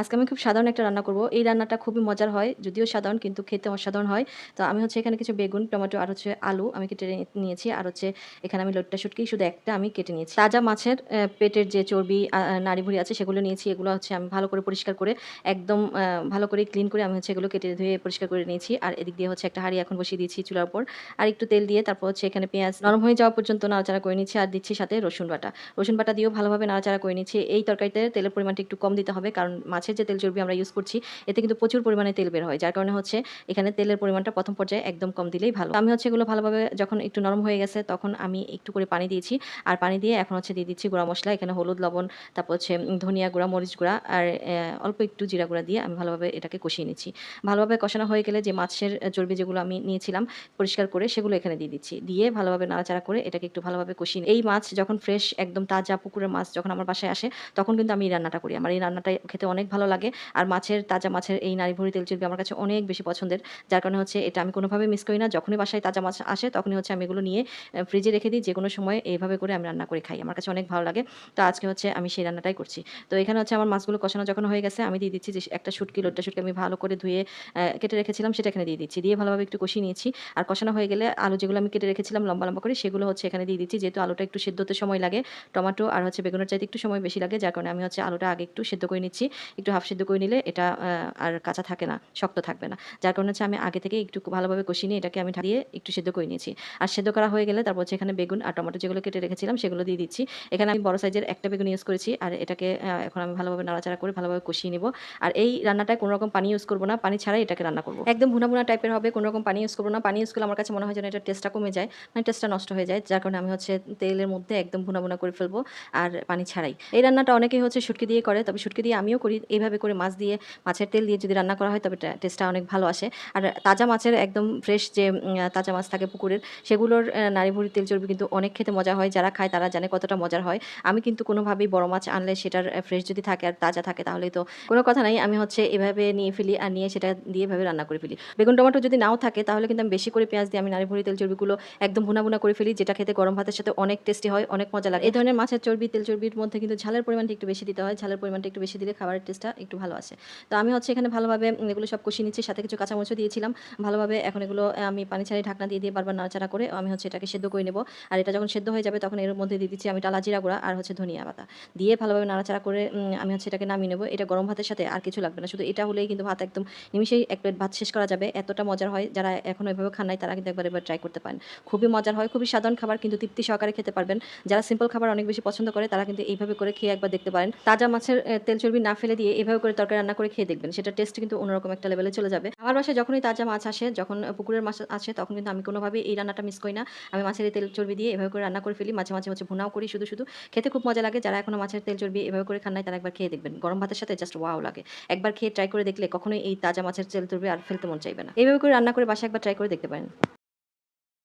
আজকে আমি খুব সাধারণ একটা রান্না করব। এই রান্নাটা খুবই মজার হয় যদিও সাধারণ কিন্তু খেতে অসাধারণ হয়। তো আমি হচ্ছে এখানে কিছু বেগুন টমেটো আর হচ্ছে আলু আমি কেটে নিয়েছি। আর হচ্ছে এখানে আমি লোটটা শুটকি শুধু একটা আমি কেটে নিয়েছি। তাজা মাছের পেটের যে চর্বি আহ, নাড়ি ভুড়ি আছে সেগুলো নিয়েছি। এগুলো হচ্ছে আমি ভালো করে পরিষ্কার করে একদম ভালো করে ক্লিন করে আমি হচ্ছে এগুলো কেটে ধুয়ে পরিষ্কার করে নিয়েছি। আর এদিক দিয়ে হচ্ছে একটা হাঁড়ি এখন বসিয়ে দিয়েছি চুলার উপর। আর একটু তেল দিয়ে তারপর হচ্ছে এখানে পেঁয়াজ নরম হয়ে যাওয়া পর্যন্ত নাড়াচাড়া করে নিচ্ছি। আর দিচ্ছি সাথে রসুন বাটা। রসুন বাটা দিয়েও ভালোভাবে নাড়াচাড়া করে নিচ্ছি। এই তরকারিতে তেলের পরিমাণটা একটু কম দিতে হবে কারণ মাছের যে তেল চর্বি আমরা ইউজ করছি, এতে কিন্তু প্রচুর পরিমাণে তেল বের হয়। যার কারণে হচ্ছে এখানে তেলের পরিমাণটা প্রথম পর্যায়ে একদম কম দিলেই ভালো। আমি হচ্ছে এগুলো ভালোভাবে যখন একটু নরম হয়ে গেছে, তখন আমি একটু করে পানি দিয়েছি। আর পানি দিয়ে এখন হচ্ছে দিয়ে দিচ্ছি গুঁড়া মশলা, এখানে হলুদ, লবণ, তারপর হচ্ছে ধনিয়া গুঁড়া, মরিচ গুঁড়া, আর অল্প একটু জিরা গুঁড়া দিয়ে আমি ভালোভাবে এটাকে কষিয়ে নিচ্ছি। ভালোভাবে কষানো হয়ে গেলে যে মাছের চর্বি যেগুলো আমি নিয়েছিলাম পরিষ্কার করে সেগুলো এখানে দিয়ে দিচ্ছি। দিয়ে ভালোভাবে নাড়াচাড়া করে এটাকে একটু ভালোভাবে কষিয়ে। এই মাছ যখন ফ্রেশ একদম তাজা পুকুরের মাছ যখন আমার বাসায় আসে, তখন কিন্তু আমি রান্নাটা করি। আমার এই রান্নাটা খেতে অনেক ভালো লাগে। আর মাছের, তাজা মাছের এই নারী ভুড়ি তেল চর্বি আমার কাছে অনেক বেশি পছন্দের। যার কারণে হচ্ছে এটা আমি কোনোভাবে মিস করি না। যখনই বাসায় তাজা মাছ আসে তখনই হচ্ছে আমি এগুলো নিয়ে ফ্রিজে রেখে দিই। যে কোনো সময় এইভাবে করে আমি রান্না করে খাই। আমার কাছে অনেক ভালো লাগে। তো আজকে হচ্ছে আমি সেই রান্নাটাই করছি। তো এখানে হচ্ছে আমার মাছগুলো কষানো যখন হয়ে গেছে আমি দিয়ে দিচ্ছি যে একটা শুটকি, লোটটা শুটকি আমি ভালো করে ধুয়ে কেটে রেখেছিলাম সেটা এখানে দিয়ে দিচ্ছি। দিয়ে ভালোভাবে একটু কষিয়ে নিয়েছি। আর কষানো হয়ে গেলে আলু যেগুলো আমি কেটে রেখেছিলাম লম্বা লম্বা করে সেগুলো হচ্ছে এখানে দিয়ে দিচ্ছি। যেহেতু আলুটা একটু সেদ্ধ হতে সময় লাগে, টমেটো আর হচ্ছে বেগুনের চাইতে একটু সময় বেশি লাগে, যার কারণে আমি হচ্ছে আলুটা আগে একটু সেদ্ধ করে নিচ্ছি। একটু হাফ সেদ্ধ করে নিলে এটা আর কাঁচা থাকে না, শক্ত থাকবে না। যার কারণে হচ্ছে আমি আগে থেকে একটু ভালোভাবে কষিয়ে নিয়ে এটাকে আমি ঢাকা দিয়ে একটু সেদ্ধ করে নিয়েছি। আর সেদ্ধ করা হয়ে গেলে তারপর হচ্ছে এখানে বেগুন আর টমেটো যেগুলো কেটে রেখেছিলাম সেগুলো দিয়ে দিচ্ছি। এখানে আমি বড় সাইজের একটা বেগুন ইউজ করেছি আর এটাকে এখন আমি ভালোভাবে নাড়াচাড়া করে ভালোভাবে কষিয়ে নিব। আর এই রান্নাটায় কোনো রকম পানি ইউজ করব না, পানি ছাড়াই এটাকে রান্না করব। একদম ভুনা ভুনা টাইপের হবে, কোনো রকম পানি ইউজ করব না। পানি ইউজ করলে আমার কাছে মনে হয় যেন এটা টেস্টটা কমে যায় মানে টেস্টটা নষ্ট হয়ে যায়। যার কারণে আমি হচ্ছে তেলের মধ্যে একদম ভুনা ভুনা করে ফেলব আর পানি ছাড়াই। এই রান্নাটা অনেকেই হচ্ছে শুটকি দিয়ে করে, তবে শুটকি দিয়ে আমিও করি। এইভাবে করে মাছ দিয়ে মাছের তেল দিয়ে যদি রান্না করা হয় তবে টেস্টটা অনেক ভালো আসে। আর তাজা মাছের একদম ফ্রেশ যে তাজা মাছ থাকে পুকুরের সেগুলোর আহ, নাড়ি ভুড়ি তেল চর্বি কিন্তু অনেক খেতে মজা হয়। যারা খায় তারা জানে কতটা মজার হয়। আমি কিন্তু কোনোভাবেই বড় মাছ আনলে সেটার ফ্রেশ যদি থাকে আর তাজা থাকে তাহলে তো কোনো কথা নাই। আমি হচ্ছে এভাবে নিয়ে ফেলি আর নিয়ে সেটা দিয়ে এভাবে রান্না করে ফেলি। বেগুন টমেটো যদি নাও থাকে তাহলে কিন্তু আমি বেশি করে পেঁয়াজ দিয়ে আমি নারী ভুড়ি তেল চর্বিগুলো একদম ভুনা ভুনা করে ফেলি যেটা খেতে গরম ভাতের সাথে অনেক টেস্টি হয় অনেক মজা লাগে। এই ধরনের মাছের চর্বি তেল চর্বির মধ্যে কিন্তু ঝালের পরিমাণটা একটু বেশি দিতে হয়। ঝালের পরিমাণটা একটু বেশি দিলে খাবারের টেস্টটা একটু ভালো আসে তো আমি হচ্ছে এখানে ভালোভাবে এগুলো সব কষিয়ে নিচ্ছি, সাথে কিছু কাঁচামরিচও দিয়েছিলাম। ভালোভাবে এখন এগুলো আমি পানি ছাড়িয়ে ঢাকনা দিয়ে দিয়ে বারবার নাড়াচাড়া করে আমি হচ্ছে এটাকে সেদ্ধ করে নেব। আর এটা যখন সেদ্ধ হয়ে যাবে তখন এর মধ্যে দিয়ে দিচ্ছি আমি টালা জিরা গুঁড়া আর হচ্ছে ধনিয়া পাতা। দিয়ে ভালোভাবে নাড়াচাড়া করে আমি হচ্ছে এটাকে নামিয়ে নেব। এটা গরম ভাতের সাথে আর কিছু লাগবে না। শুধু এটা হলেই কিন্তু ভাত একদম নিমিশেই এক প্লেট ভাত শেষ করা যাবে। এতটা মজার হয়, যারা এখন ওইভাবে খান নাই তারা কিন্তু একবার এবার ট্রাই করতে পারেন। খুবই মজার হয়, খুবই সাধারণ খাবার কিন্তু তৃপ্তি সহকারে খেতে পারবেন। যারা সিম্পল খাবার অনেক বেশি পছন্দ করে তারা কিন্তু এইভাবে করে খেয়ে একবার দেখতে পারেন। তাজা মাছের তেল চর্বি না ফেলে দিয়ে এইভাবে করে তরকারি রান্না করে খেয়ে দেখবেন। সেটা টেস্ট কিন্তু অন্যরকম একটা লেভেলে চলে যাবে। আমার বাসায় যখনই তাজা মাছ আসে, যখন পুকুরের মাছ আসে, তখন কিন্তু আমি কোনোভাবেই এই রান্নাটা মিস করি না। আমি মাছের তেল চর্বি দিয়ে এভাবে করে রান্না করে ফেলি। মাঝে মাঝে হচ্ছে ভুনাও করি শুধু শুধু। খেতে খুব মজা লাগে। যারা এখনও মাছের তেল চর্বি এভাবে করে খান নাই, তারা একবার খেয়ে দেখবেন। গরম ভাতের সাথে জাস্ট ওয়াও লাগে। একবার খেয়ে ট্রাই করে দেখলে কখনোই এই তাজা মাছের তেল চর্বি আর ফেলতে মন চাইবে না। এইভাবে করে রান্না করে বাসায় একবার ট্রাই করে দেখতে পারেন।